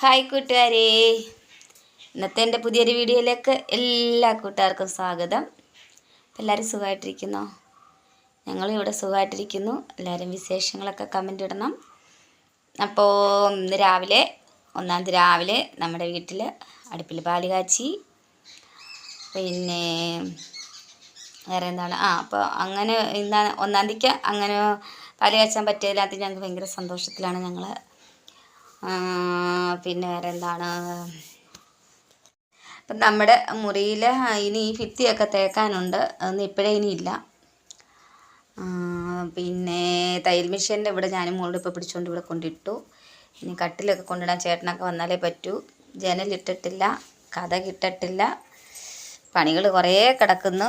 Hi കൂട്ടുകാരെ. ഇന്നത്തെ എന്റെ പുതിയൊരു വീഡിയോയിലേക്ക് എല്ലാ കൂട്ടുകാർക്കും സ്വാഗതം. എല്ലാവരും സുഖമായിട്ടിരിക്കുന്നോ? ഞങ്ങളും ഇവിടെ സുഖമായിട്ടിരിക്കുന്നു. എല്ലാവരും വിശേഷങ്ങളൊക്കെ കമന്റ് ഇടണം. അപ്പോൾ ഇന്ന് രാവിലെ ഒന്നാം തീയതി രാവിലെ നമ്മുടെ വീട്ടിൽ അടുപ്പിൽ പാൽ കാച്ചി. പിന്നെ വേറെ എന്താണ്? ആ അപ്പോൾ അങ്ങനെ ഇന്ന് ഒന്നാം തീയതിക്ക് അങ്ങനെ പാൽ കാച്ചാൻ പറ്റിയതിനകത്ത് ഞങ്ങൾക്ക് ഭയങ്കര സന്തോഷത്തിലാണ് ഞങ്ങൾ പിന്നെ വേറെ എന്താണ് അപ്പം നമ്മുടെ മുറിയിൽ ഇനി ഈ ഭിത്തിയൊക്കെ തേക്കാനുണ്ട്. അതൊന്നും ഇപ്പോഴേ ഇനി ഇല്ല. പിന്നെ തയ്യൽ മെഷീന്റെ ഇവിടെ ഞാനും മുകളിൽ ഇപ്പോൾ പിടിച്ചുകൊണ്ട് ഇവിടെ കൊണ്ടിട്ടു. ഇനി കട്ടിലൊക്കെ കൊണ്ടിടാൻ ചേട്ടനൊക്കെ വന്നാലേ പറ്റൂ. ജനലിട്ടിട്ടില്ല കഥ കിട്ടിട്ടില്ല. പണികൾ കുറേ കിടക്കുന്നു.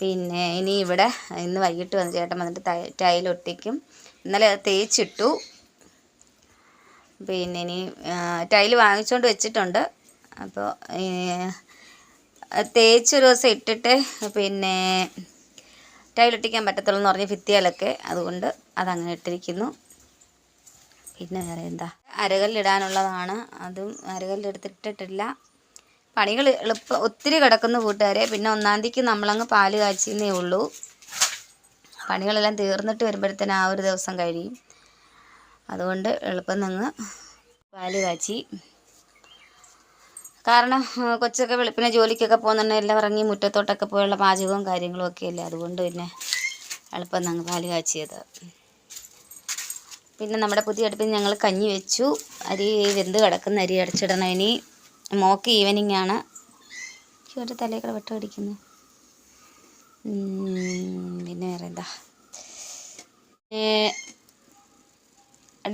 പിന്നെ ഇനി ഇവിടെ ഇന്ന് വൈകിട്ട് വന്ന് ചേട്ടൻ വന്നിട്ട് ടൈ- ടൈൽ ഒട്ടിക്കും. ഇന്നലെ അത് തേച്ചിട്ടു. പിന്നെ ഇനി ടൈൽ വാങ്ങിച്ചുകൊണ്ട് വെച്ചിട്ടുണ്ട്. അപ്പോൾ തേച്ചൊരു ദിവസം ഇട്ടിട്ട് പിന്നെ ടൈലൊട്ടിക്കാൻ പറ്റത്തുള്ളൂ എന്ന് പറഞ്ഞ് ഭിത്തിയിലൊക്കെ. അതുകൊണ്ട് അതങ്ങനെ ഇട്ടിരിക്കുന്നു. പിന്നെ വേറെ എന്താ? അരകല്ലിടാനുള്ളതാണ്. അതും അരകല്ലെടുത്തിട്ടിട്ടില്ല പണികൾ എളുപ്പം ഒത്തിരി കിടക്കുന്ന കൂട്ടുകാരെ. പിന്നെ ഒന്നാം തീയതിക്ക് നമ്മളങ്ങ് പാൽ കാച്ചിന്നേ ഉള്ളൂ. പണികളെല്ലാം തീർന്നിട്ട് വരുമ്പോഴത്തേന് ആ ഒരു ദിവസം കഴിയും. അതുകൊണ്ട് എളുപ്പം നിങ്ങൾ പാൽ കാച്ചി. കാരണം കൊച്ചൊക്കെ വെളുപ്പിനെ ജോലിക്കൊക്കെ പോകുന്നുണ്ടെങ്കിൽ എല്ലാം ഇറങ്ങി മുറ്റത്തോട്ടൊക്കെ പോയുള്ള പാചകവും കാര്യങ്ങളും ഒക്കെ അല്ലേ? അതുകൊണ്ട് പിന്നെ എളുപ്പം ഞങ്ങൾ പാൽ കാച്ചിയത്. പിന്നെ നമ്മുടെ പുതിയ അടുപ്പിൽ ഞങ്ങൾ കഞ്ഞി വെച്ചു. അരി വെന്ത് കിടക്കുന്ന. അരി അടച്ചിടണം ഇനി. മോക്ക് ഈവനിങ് ആണ്. ഒരു തലയൊക്കെ വെട്ടം അടിക്കുന്നു. പിന്നെ വേറെ എന്താ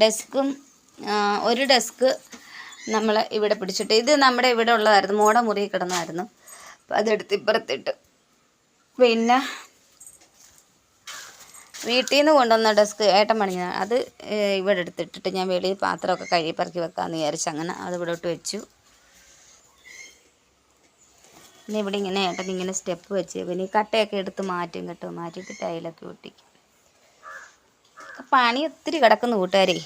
ഡെസ്കും ഒരു ഡെസ്ക് നമ്മൾ ഇവിടെ പിടിച്ചിട്ട് ഇത് നമ്മുടെ ഇവിടെ ഉള്ളതായിരുന്നു. മോടെ മുറി കിടന്നായിരുന്നു. അപ്പം അതെടുത്ത് ഇപ്പുറത്തിട്ട്. പിന്നെ വീട്ടിൽ നിന്ന് കൊണ്ടുവന്ന ഡെസ്ക് ഏട്ടൻ പണിഞ്ഞ അത് ഇവിടെ എടുത്തിട്ടിട്ട് ഞാൻ വെളിയിൽ പാത്രമൊക്കെ കഴുകി പറക്കി വെക്കാമെന്ന് വിചാരിച്ചു അങ്ങനെ അത് ഇവിടെ ഇട്ട് വെച്ചു. പിന്നെ ഇവിടെ ഇങ്ങനെ ഏട്ടൻ ഇങ്ങനെ സ്റ്റെപ്പ് വെച്ച് പിന്നെ ഈ കട്ടയൊക്കെ എടുത്ത് മാറ്റും കേട്ടോ. മാറ്റിയിട്ട് ടൈലൊക്കെ ഒട്ടിക്കും. പണി ഒത്തിരി കിടക്കുന്നു കൂട്ടുകാരെ.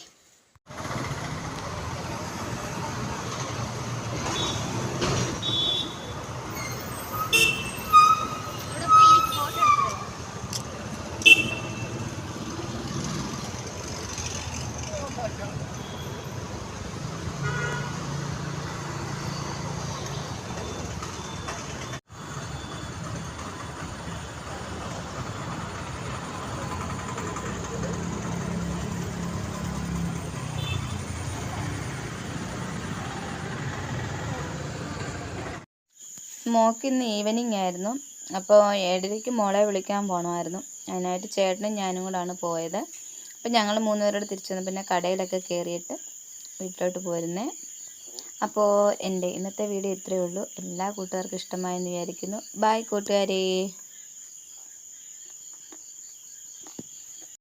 മോക്ക് ഇന്ന് ഈവനിങ് ആയിരുന്നു. അപ്പോൾ ഏഴരയ്ക്ക് മോളെ വിളിക്കാൻ പോകണമായിരുന്നു അതിനായിട്ട് ചേട്ടനും ഞാനും കൂടാണ് പോയത്. അപ്പോൾ ഞങ്ങൾ മൂന്നുപേരോട് തിരിച്ചു വന്നു. പിന്നെ കടയിലൊക്കെ കയറിയിട്ട് വീട്ടിലോട്ട് പോരുന്നേ. അപ്പോൾ എന്റെ ഇന്നത്തെ വീഡിയോ ഇത്രയേ ഉള്ളൂ. എല്ലാ കൂട്ടുകാർക്കും ഇഷ്ടമായെന്ന് വിചാരിക്കുന്നു. ബായ് കൂട്ടുകാരേ.